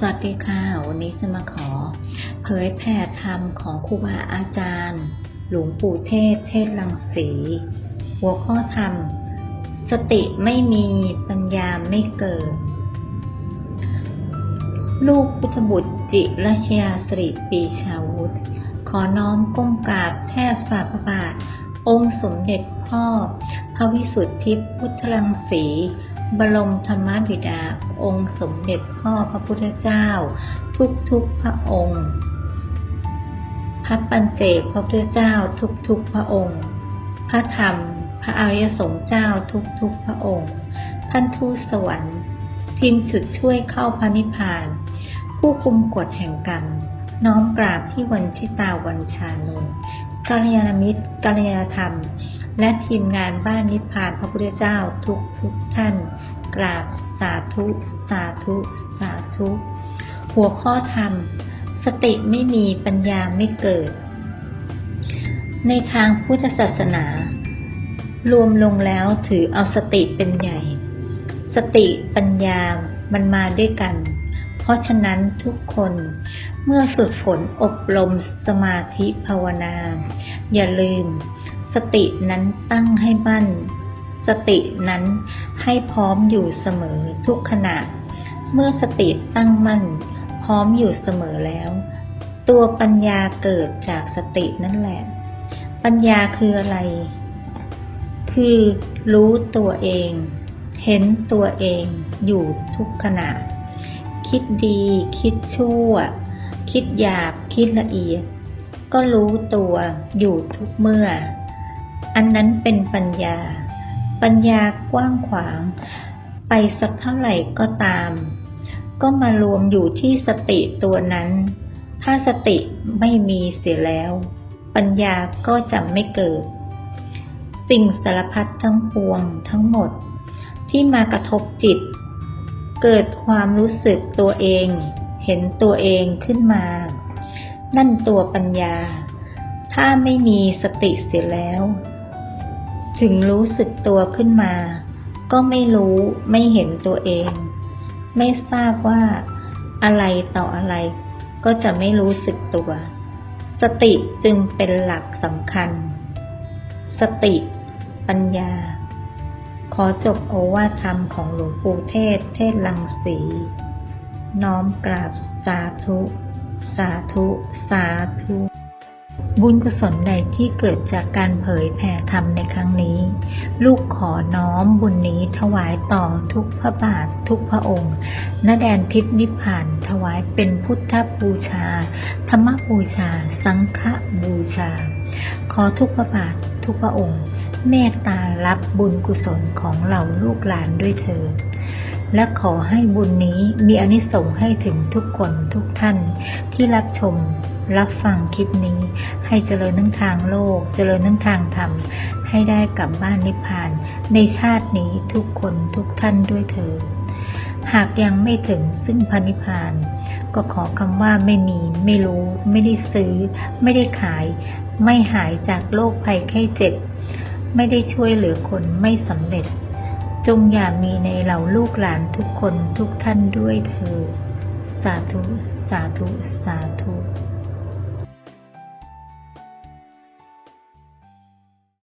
สวัสดีค่ะ วันนี้จะมาขอ เผยแผ่ธรรมของครูบาอาจารย์ หลวงปู่เทศ เทศลังสี หัวข้อธรรม สติไม่มีปัญญาไม่เกิด ลูกพุทธบุตรจิรชยาสริปีชาวุธ ขอน้อมก้มกราบแทบฝ่าพระบาท องค์สมเด็จพ่อ พระวิสุทธิพุทธรังสี บรมธรรมบิดาองค์สมเด็จพ่อพระพุทธเจ้า ทุกทุกพระองค์พระปัญเจกพระพุทธเจ้าทุกทุกพระองค์ พระธรรม พระอริยสงฆ์เจ้าทุกทุกพระองค์ ท่านทูตสวรรค์ทีมจุดช่วยเข้าพระนิพพาน ผู้คุมกฎแห่งกรรมน้อมกราบที่วันชิตาวันชานนท์กัลยาณมิตรกัลยาธรรม และทีมงานบ้านนิพพานพระพุทธเจ้าทุกทุกท่าน กราบสาธุ สาธุ สาธุ หัวข้อธรรม สติไม่มีปัญญาไม่เกิด ในทางพุทธศาสนา รวมลงแล้วถือเอาสติเป็นใหญ่ สติปัญญามันมาด้วยกัน เพราะฉะนั้นทุกคนเมื่อฝึกฝนอบรมสมาธิภาวนา อย่าลืม สตินั้นตั้งให้มั่น สตินั้นให้พร้อมอยู่เสมอทุกขณะ เมื่อสติตั้งมั่น พร้อมอยู่เสมอแล้ว ตัวปัญญาเกิดจากสตินั่นแหละ ปัญญาคืออะไร คือรู้ตัวเอง เห็นตัวเองอยู่ทุกขณะ คิดดี คิดชั่ว คิดหยาบ คิดละเอียดก็รู้ตัวอยู่ทุกเมื่อ อันนั้นเป็นปัญญา ปัญญากว้างขวาง ไปสักเท่าไหร่ก็ตาม ก็มารวมอยู่ที่สติตัวนั้น ถ้าสติไม่มีเสียแล้ว ปัญญาก็จะไม่เกิด สิ่งสารพัดทั้งปวงทั้งหมด ที่มากระทบจิต เกิดความรู้สึกตัวเอง เห็นตัวเองขึ้นมา นั่นตัวปัญญาถ้าไม่มีสติเสียแล้ว ถึงรู้สึกตัวขึ้นมา ก็ไม่รู้ไม่เห็นตัวเอง ไม่ทราบว่าอะไรต่ออะไร ก็จะไม่รู้สึกตัว สติจึงเป็นหลักสำคัญ สติ ปัญญา ขอจบโอวาทธรรมของหลวงปู่เทศ เทศลังสี น้อมกราบสาธุ สาธุ สาธุ บุญกุศลใดที่เกิดจากการเผยแผ่ธรรมในครั้งนี้ ลูกขอน้อมบุญนี้ถวายต่อทุกพระบาททุกพระองค์ณแดนทิพนิพพานถวายเป็นพุทธบูชา ธรรมบูชา สังฆบูชา ขอทุกพระบาททุกพระองค์ เมตตารับบุญกุศลของเหล่าลูกหลานด้วยเถิดและขอให้บุญนี้มีอนิสงส์ให้ถึงทุกคนทุกท่านที่รับชมรับฟังคลิปนี้ให้เจริญทั้งทางโลก เจริญทั้งทางธรรม ให้ได้กลับบ้านนิพพาน ในชาตินี้ทุกคนทุกท่านด้วยเถิดหากยังไม่ถึงซึ่งพันนิพพาน ก็ขอคำว่าไม่มี ไม่รู้ ไม่ได้ซื้อ ไม่ได้ขาย ไม่หายจากโรคภัยไข้เจ็บ ไม่ได้ช่วยเหลือคนไม่สำเร็จ จงอย่ามีในเหล่าลูกหลานทุกคนทุกท่านด้วยเธอ สาธุ สาธุ สาธุ